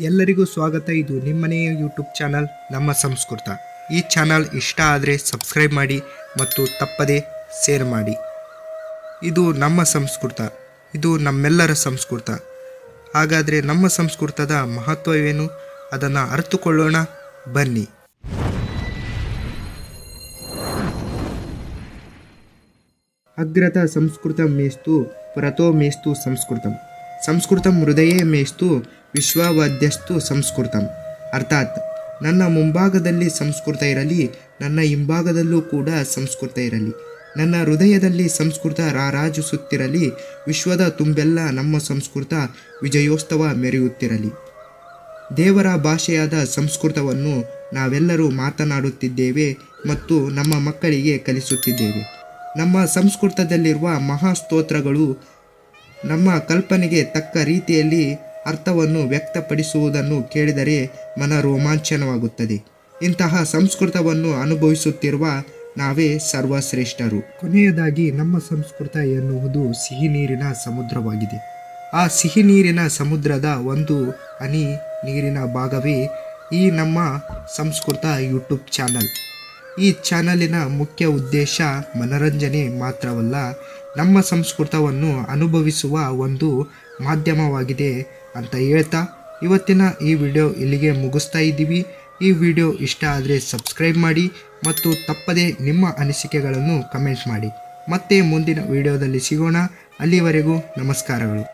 ಎಲ್ಲರಿಗೂ ಸ್ವಾಗತ. ಇದು ನಿಮ್ಮನೆಯ ಯೂಟ್ಯೂಬ್ ಚಾನಲ್, ನಮ್ಮ ಸಂಸ್ಕೃತ. ಈ ಚಾನಲ್ ಇಷ್ಟ ಆದರೆ ಸಬ್ಸ್ಕ್ರೈಬ್ ಮಾಡಿ ಮತ್ತು ತಪ್ಪದೇ ಶೇರ್ ಮಾಡಿ. ಇದು ನಮ್ಮ ಸಂಸ್ಕೃತ. ಇದು ನಮ್ಮೆಲ್ಲರ ಸಂಸ್ಕೃತ. ಹಾಗಾದರೆ ನಮ್ಮ ಸಂಸ್ಕೃತದ ಮಹತ್ವವೇನು? ಅದನ್ನು ಅರಿತುಕೊಳ್ಳೋಣ. ಬನ್ನಿ. ಅಗ್ರತ ಸಂಸ್ಕೃತ ಮೇಸ್ತು ಪ್ರಥೋ ಮೇಸ್ತು ಸಂಸ್ಕೃತಂ. ಸಂಸ್ಕೃತಂ ಹೃದಯೇ ಮೇಸ್ತು ವಿಶ್ವವಾದ್ಯಸ್ತು ಸಂಸ್ಕೃತಂ. ಅರ್ಥಾತ್, ನನ್ನ ಮುಂಭಾಗದಲ್ಲಿ ಸಂಸ್ಕೃತ ಇರಲಿ, ನನ್ನ ಹಿಂಭಾಗದಲ್ಲೂ ಕೂಡ ಸಂಸ್ಕೃತ ಇರಲಿ. ನನ್ನ ಹೃದಯದಲ್ಲಿ ಸಂಸ್ಕೃತ ರಾರಾಜಿಸುತ್ತಿರಲಿ, ವಿಶ್ವದ ತುಂಬೆಲ್ಲ ನಮ್ಮ ಸಂಸ್ಕೃತ ವಿಜಯೋತ್ಸವ ಮೆರೆಯುತ್ತಿರಲಿ. ದೇವರ ಭಾಷೆಯಾದ ಸಂಸ್ಕೃತವನ್ನು ನಾವೆಲ್ಲರೂ ಮಾತನಾಡುತ್ತಿದ್ದೇವೆ ಮತ್ತು ನಮ್ಮ ಮಕ್ಕಳಿಗೆ ಕಲಿಸುತ್ತಿದ್ದೇವೆ. ನಮ್ಮ ಸಂಸ್ಕೃತದಲ್ಲಿರುವ ಮಹಾಸ್ತೋತ್ರಗಳು ನಮ್ಮ ಕಲ್ಪನೆಗೆ ತಕ್ಕ ರೀತಿಯಲ್ಲಿ ಅರ್ಥವನ್ನು ವ್ಯಕ್ತಪಡಿಸುವುದನ್ನು ಕೇಳಿದರೆ ಮನ ರೋಮಾಂಚನವಾಗುತ್ತದೆ. ಇಂತಹ ಸಂಸ್ಕೃತವನ್ನು ಅನುಭವಿಸುತ್ತಿರುವ ನಾವೇ ಸರ್ವಶ್ರೇಷ್ಠರು. ಕೊನೆಯದಾಗಿ ನಮ್ಮ ಸಂಸ್ಕೃತ ಎನ್ನುವುದು ಸಿಹಿ ನೀರಿನ ಸಮುದ್ರವಾಗಿದೆ. ಆ ಸಿಹಿ ನೀರಿನ ಸಮುದ್ರದ ಒಂದು ಹನಿ ನೀರಿನ ಭಾಗವೇ ಈ ನಮ್ಮ ಸಂಸ್ಕೃತ ಯೂಟ್ಯೂಬ್ ಚಾನಲ್. ಈ ಚಾನಲಿನ ಮುಖ್ಯ ಉದ್ದೇಶ ಮನರಂಜನೆ ಮಾತ್ರವಲ್ಲ, ನಮ್ಮ ಸಂಸ್ಕೃತವನ್ನು ಅನುಭವಿಸುವ ಒಂದು ಮಾಧ್ಯಮವಾಗಿದೆ ಅಂತ ಹೇಳ್ತಾ ಇವತ್ತಿನ ಈ ವಿಡಿಯೋ ಇಲ್ಲಿಗೆ ಮುಗಿಸ್ತಾ ಇದ್ದೀವಿ. ಈ ವಿಡಿಯೋ ಇಷ್ಟ ಆದರೆ ಸಬ್ಸ್ಕ್ರೈಬ್ ಮಾಡಿ ಮತ್ತು ತಪ್ಪದೇ ನಿಮ್ಮ ಅನಿಸಿಕೆಗಳನ್ನು ಕಮೆಂಟ್ ಮಾಡಿ. ಮತ್ತೆ ಮುಂದಿನ ವಿಡಿಯೋದಲ್ಲಿ ಸಿಗೋಣ. ಅಲ್ಲಿವರೆಗೂ ನಮಸ್ಕಾರಗಳು.